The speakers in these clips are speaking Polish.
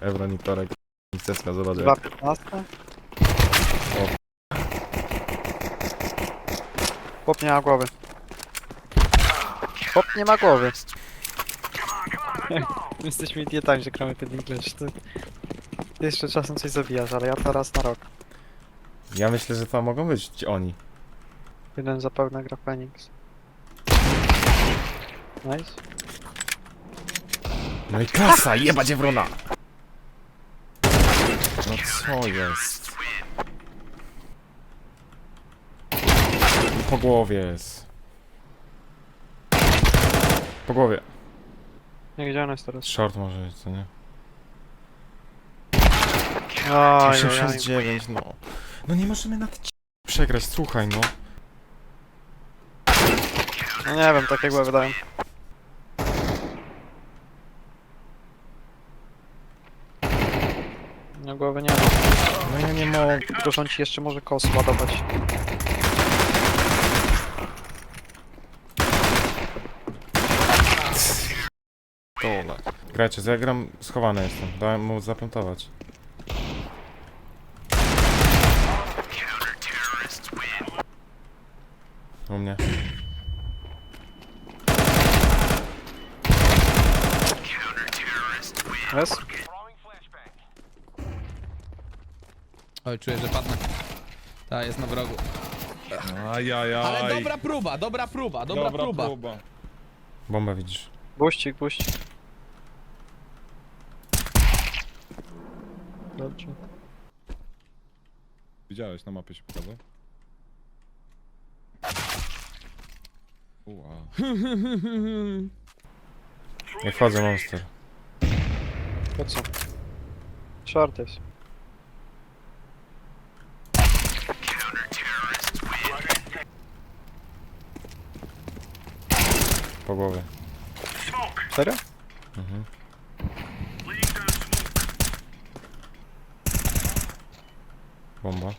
Ebron i Torek. Niceska, zobacz jak. 2.15. Chłop nie ma głowy. Chłop nie ma głowy. My Jesteśmy idiotami, że gramy ten English. Ty, ty jeszcze czasem coś zabijasz, ale ja to raz na rok. Ja myślę, że to mogą być ci oni. Jeden zapewne gra Phoenix. Nice. No i klasa, jebać Evrona! No co jest? Po głowie jest. Po głowie. Nie gdzie on jest teraz? Short może być, co nie? Oj, oj, oj. 89, no. No nie możemy na ci przegrać, słuchaj no. No nie wiem, takie głowy dają. No głowy nie ma. No ja nie mogę. Tylko ci jeszcze może kos ładować. Dole. Grajcie, ja gram schowany jestem. Dałem mu zaplantować. U mnie. Jest? Oj, czuję, że padnę. Ta jest na wrogu. Ajajaj. Ale dobra próba, dobra próba, dobra, próba. Bombę widzisz. Buścik, buścik. Dobrze. Widziałeś, na mapie się pokazał? Ua. Nie wchodzę monster. Po co? Short jest. Po głowie. Serio? Mhm. Bomba.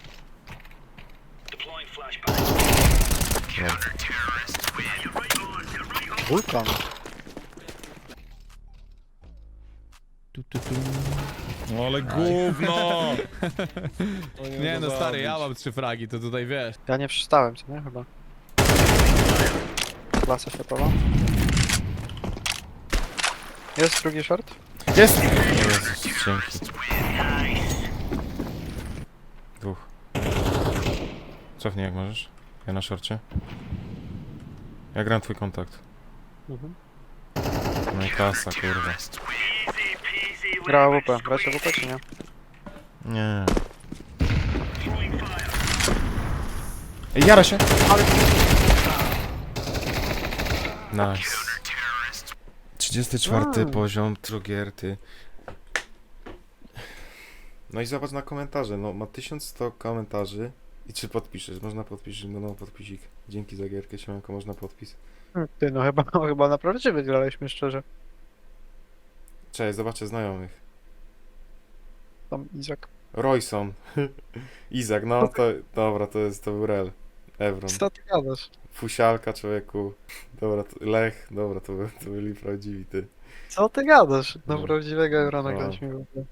Wulkan. Tu, tu, tu. No ale gówno! Nie no stary, ja mam trzy fragi, to tutaj wiesz. Ja nie przeczytałem, co nie? Chyba. Klasa światowa. Jest drugi short? Jest! Jezus, dzięki. Dwóch. Cofnij jak możesz. Ja na szorcie. Ja gram twój kontakt. Mhm. No i klasa, kurwa. Grała WP. Bracie WP czy nie? Nie. Ej, jara się! Nice. 34 Mm. poziom, trogierty. No i zobacz na komentarze, no ma 1100 komentarzy. I czy podpiszesz? Można podpisać, no no podpisik. Dzięki za gierkę, siemanko, można podpis. Ty, no chyba, chyba naprawdę wygraliśmy szczerze. Cześć, zobaczę znajomych. Tam Izak. Royson. Izak, no to, dobra, to jest, to był Rel. Evron. Co ty gadasz? Fusialka człowieku. Dobra, to Lech, dobra, to, by- to byli prawdziwi ty. Co ty gadasz? Do No. prawdziwego Eurona No. graliśmy w ogóle.